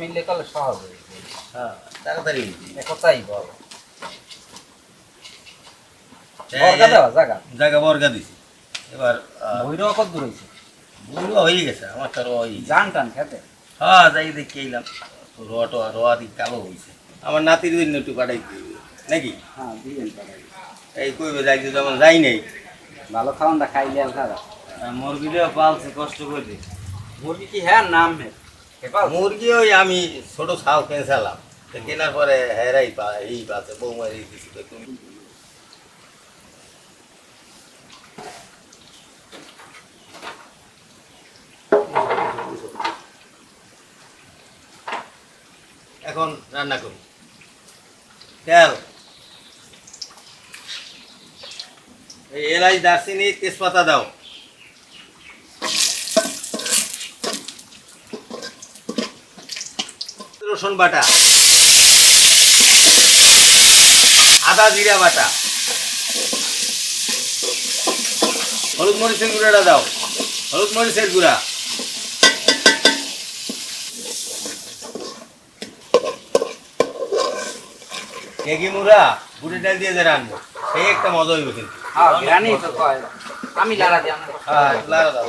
মিললে করলে সহজ হয়ে। হ্যাঁ তাড়াতাড়ি একতাই বল। জায়গা জায়গা বর্গা দিছি। এবার ভৈরব কত দূর হয়েছে? বুড়ো হয়ে গেছে আমার তো রোয়া হয়ে জান টান খেতে? হ্যাঁ যাই দেখি এলাম তো রোয়া টোয়া রোয়া দিক কালো হয়েছে। আমার নাতির জন্য একটু পাঠাইতে হবে। নাকি? হ্যাঁ দিবেন পাঠাই এই কইবে যাই যেমন যাই নাই। ভালো খাওয়ানটা খাইলে আর খারাপ মুরগিটা পালছে কষ্ট করে মুরগি কি হ্যাঁ নাম হে। এবার মুরগি ওই আমি ছোট ছাও কিনছিলাম কেনার পরে হেরাই পা, এই পাচ্ছে বৌমারি দিছি এখন রান্না করি। তেল। এলাচ, দারচিনি, তেজপাতা দাও। রসুন বাটা আদা জিরা বাটা হলুদ মরিচের গুঁড়াটা দাও হলুদ মরিচের গুঁড়া। কেগি মুড়া গুড়ি ডাল দিয়ে যে রানবো সেই একটা মজা হইব কিন্তু। হ্যাঁ আমি লাড়া দিই হ্যাঁ লাড়া দাও।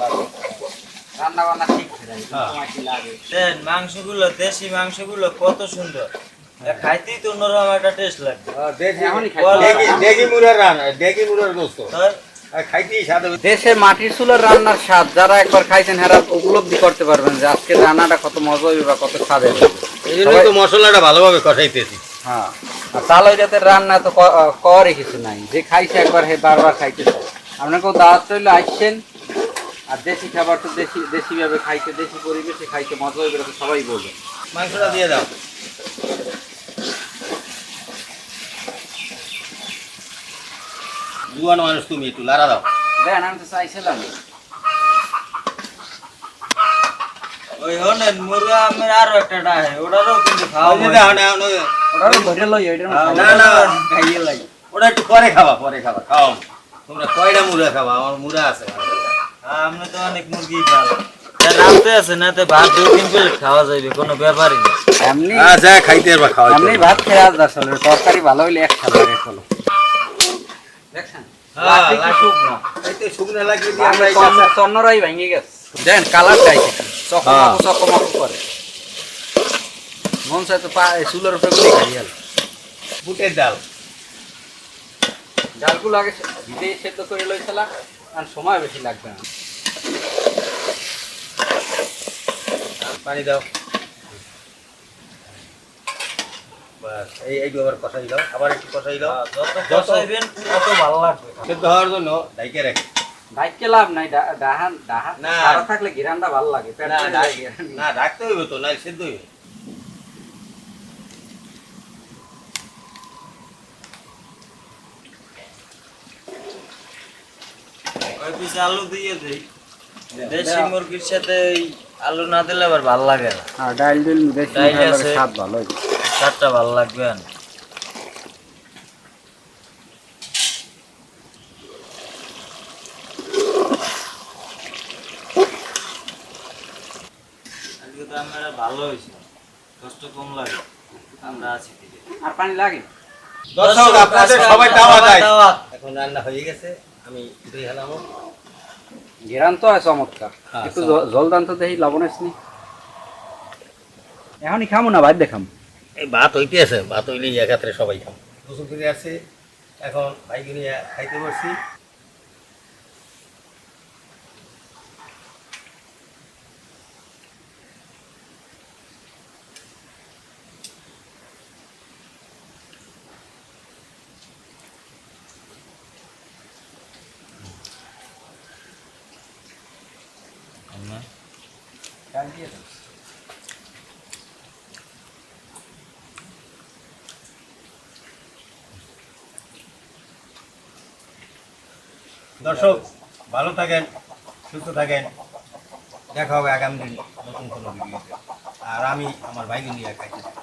রান্না বান্না ঠিক হ্যাঁ। লাগে দেন মাংসগুলো দেশি মাংসগুলো কত সুন্দর। খাইতেই তো অন্যরকম একটা টেস্ট হবে। দেশের মাটির চুলার রান্নার স্বাদ যারা একবার খাইছেন হেরা উপলব্ধি করতে পারবেন যে আজকের রান্নাটা কত মজা হবে বা কত স্বাদ হবে এই তো মশলাটা ভালোভাবে কষাইতেছি। হ্যাঁ। আর তালই জাতের রান্না তো করে কিছু নাই। যে খাইছে একবার হে বারবার খাইতে চায় আপনাকেও দাওয়াত রইলে আসছেন আর দেশি খাবার তো দেশি দেশিভাবে খাইতে দেশি পরিবেশে খাইতে মজা হবে এটা সবাই বলবে। মাংসটা দিয়ে দাও। জুয়ান মানুষ তুমি একটু লাড়া দাও। দেন আমি তো চাইছিলাম। ওই হনেন মুরগা আমের আরও একটা ডাহে ওটারও কিন্তু খাওয়া না, ওই- ওটা ধরে লই না, না, খাইয়ে লাগে ওটা একটু পরে খাবা পরে খাবা খাও তোমরা কয়টা মুড়া খাবা? আমার মুড়া আছে। আমরা তো অনেক মুরগি খাই রাখতে আছে না তো ভাত দু তিন প্লেট খাওয়া যাবে কোনো ব্যাপারই না। এমনি হ্যাঁ যা খাইতে পারবা খাওয়া এমনি ভাত খেয়ে আসবে আসলে তরকারি ভালো হইলে এক খাবার চলো দেখছেন? হ্যাঁ, কালার চাইছে চকমক হ্যাঁ। করে। মন চাই তো চুলের উপরে গুলি খাই গেল বুটের ডাল। ডালগুলো আগে ভিজে সেদ্ধ করে লইছিলাম আর সময় বেশি লাগবে না। পানি দাও। বাস এই এই আবার কষাই দাও। আবার একটু কষাই দাও। যত কষাইবেন তত ভালো লাগবে। সেদ্ধ হওয়ার জন্য ডাইকে রাখি। ভাইকে লাভ নাই ডাহান ডাহান না। থাকলে ঘিরানটা ভালো লাগে না ভরে ডাক- যায় ঘিরান। না রাখতে হইবে তো না সেদ্ধ হইবে। ওই পিছে আলু দিয়ে দেই। দেশি মুরগির সাথে এই আলু না দিলে আবার ভালো লাগে না। ডাইল ডিল আছে। স্বাদ ভালো হয় স্বাদটা ভালো লাগবে। না আজকে তো আমরা ভালো হয়েছে। কষ্ট কম লাগে আমরা আছি আর পানি লাগে? দর্শক আপনাদের সবাই দাওয়াত। এখন রান্না হয়ে গেছে আমি দুই হেলাম। ঘেরান তো আছে চমৎকার। হ্যাঁ, একটু জল দান তো দেখি লবণ আসনি এখনই খামো না ভাত দেখাম এই ভাত হইতে আছে ভাত হইলে একাত্রে সবাই খাম। গোসল করে আছে এখন ভাইকে বসছি দর্শক, ভালো থাকেন, সুস্থ থাকেন দেখা হবে আগামী দিন নতুন কোনো ভিডিওতে আর আমি আমার ভাইকে নিয়ে খাইতে।